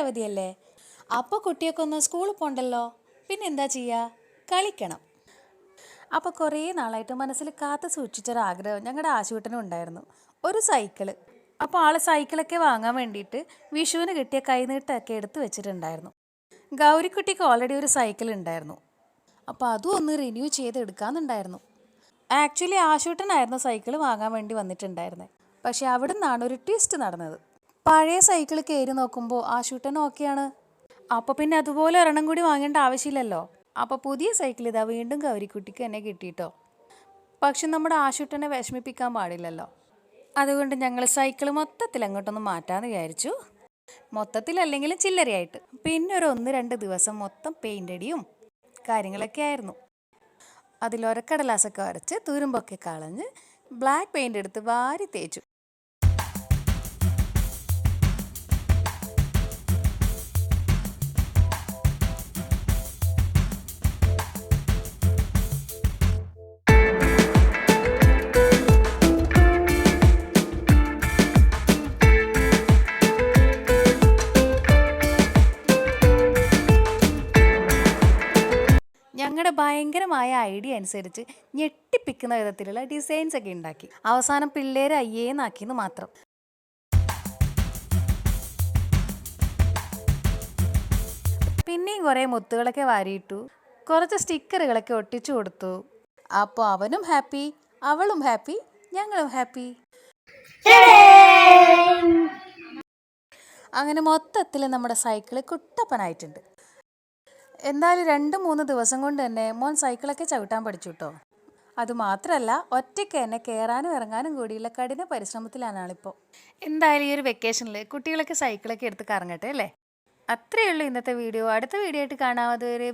അവധിയല്ലേ അപ്പോൾ കുട്ടിയൊക്കെ ഒന്ന് സ്കൂളിൽ പോണ്ടല്ലോ? പിന്നെ എന്താ ചെയ്യുക കളിക്കണം. അപ്പോൾ കുറേ നാളായിട്ട് മനസ്സിൽ കാത്തു സൂക്ഷിച്ചൊരാഗ്രഹം ഞങ്ങളുടെ ആശുവട്ടനും ഉണ്ടായിരുന്നു. ഒരു സൈക്കിൾ. അപ്പോൾ ആൾ സൈക്കിളൊക്കെ വാങ്ങാൻ വേണ്ടിയിട്ട് വിഷുവിന് കിട്ടിയ കൈനീട്ടമൊക്കെ എടുത്ത് വെച്ചിട്ടുണ്ടായിരുന്നു. ഗൗരിക്കുട്ടിക്ക് ഓൾറെഡി ഒരു സൈക്കിൾ ഉണ്ടായിരുന്നു. അപ്പോൾ അതും ഒന്ന് റിന്യൂ ചെയ്ത് എടുക്കാമെന്നുണ്ടായിരുന്നു ആക്ച്വലി ആശുട്ടനായിരുന്നു സൈക്കിൾ വാങ്ങാൻ വേണ്ടി വന്നിട്ടുണ്ടായിരുന്നത് പക്ഷെ അവിടെ നിന്നാണ് ഒരു ട്വിസ്റ്റ് നടന്നത്. പഴയ സൈക്കിൾ കയറി നോക്കുമ്പോൾ ആശുട്ടൻ ഓക്കെയാണ് അപ്പോൾ പിന്നെ അതുപോലെ ഒരെണ്ണം കൂടി വാങ്ങേണ്ട ആവശ്യമില്ലല്ലോ. അപ്പോൾ പുതിയ സൈക്കിൾ ഇതാ വീണ്ടും ഗൗരിക്കുട്ടിക്ക് തന്നെ കിട്ടിയിട്ടോ പക്ഷെ നമ്മുടെ ആശുട്ടനെ വിഷമിപ്പിക്കാൻ പാടില്ലല്ലോ. അതുകൊണ്ട് ഞങ്ങൾ സൈക്കിൾ മൊത്തത്തിൽ അങ്ങോട്ടൊന്ന് മാറ്റാമെന്ന് വിചാരിച്ചു. മൊത്തത്തിലല്ലെങ്കിലും ചില്ലറയായിട്ട്. പിന്നെ ഒരു ഒന്ന് രണ്ട് ദിവസം മൊത്തം പെയിന്റ് അടിയും കാര്യങ്ങളൊക്കെ ആയിരുന്നു. അതിലൊരക്കടലാസൊക്കെ വരച്ച് തുരുമ്പൊക്കെ കളഞ്ഞ് ബ്ലാക്ക് പെയിന്റ് എടുത്ത് വാരി തേച്ചു. ഭയങ്കരമായ ഐഡിയ അനുസരിച്ച് ഞെട്ടിപ്പിക്കുന്ന വിധത്തിലുള്ള ഡിസൈൻസ് ഒക്കെ ഉണ്ടാക്കി. അവസാനം പിള്ളേരെ അയ്യേന്നാക്കിയെന്ന് മാത്രം. പിന്നെയും കുറേ മുത്തുകളൊക്കെ വാരിയിട്ടു കുറച്ച് സ്റ്റിക്കറുകളൊക്കെ ഒട്ടിച്ചു കൊടുത്തു. അപ്പോൾ അവനും ഹാപ്പി അവളും ഹാപ്പി ഞങ്ങളും ഹാപ്പി. അങ്ങനെ മൊത്തത്തിൽ നമ്മുടെ സൈക്കിൾ കുട്ടപ്പനായിട്ടുണ്ട്. എന്തായാലും രണ്ട് മൂന്ന് ദിവസം കൊണ്ട് തന്നെ മോൻ സൈക്കിളൊക്കെ ചവിട്ടാൻ പഠിച്ചു കേട്ടോ അതുമാത്രമല്ല ഒറ്റയ്ക്ക് തന്നെ കയറാനും ഇറങ്ങാനും കൂടിയുള്ള കഠിന പരിശ്രമത്തിലാണ് ആളിപ്പോൾ എന്തായാലും ഈ ഒരു വെക്കേഷനിൽ കുട്ടികളൊക്കെ സൈക്കിളൊക്കെ എടുത്ത് കറങ്ങട്ടെ അല്ലേ? അത്രയേ ഉള്ളൂ ഇന്നത്തെ വീഡിയോ. അടുത്ത വീഡിയോ ആയിട്ട് കാണാം. അതുവരെ